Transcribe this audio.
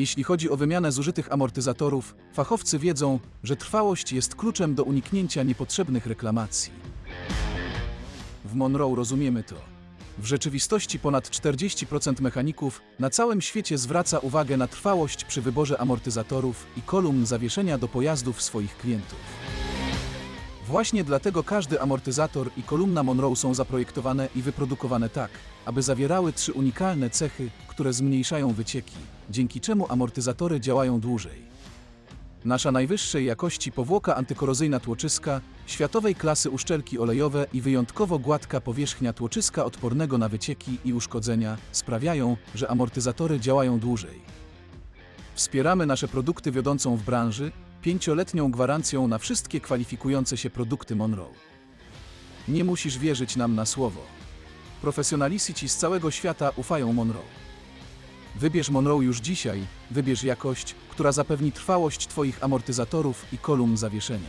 Jeśli chodzi o wymianę zużytych amortyzatorów, fachowcy wiedzą, że trwałość jest kluczem do uniknięcia niepotrzebnych reklamacji. W Monroe rozumiemy to. W rzeczywistości ponad 40% mechaników na całym świecie zwraca uwagę na trwałość przy wyborze amortyzatorów i kolumn zawieszenia do pojazdów swoich klientów. Właśnie dlatego każdy amortyzator i kolumna Monroe są zaprojektowane i wyprodukowane tak, aby zawierały trzy unikalne cechy, które zmniejszają wycieki, dzięki czemu amortyzatory działają dłużej. Nasza najwyższej jakości powłoka antykorozyjna tłoczyska, światowej klasy uszczelki olejowe i wyjątkowo gładka powierzchnia tłoczyska odpornego na wycieki i uszkodzenia sprawiają, że amortyzatory działają dłużej. Wspieramy nasze produkty wiodącą w branży pięcioletnią gwarancją na wszystkie kwalifikujące się produkty Monroe. Nie musisz wierzyć nam na słowo. Profesjonaliści z całego świata ufają Monroe. Wybierz Monroe już dzisiaj, wybierz jakość, która zapewni trwałość Twoich amortyzatorów i kolumn zawieszenia.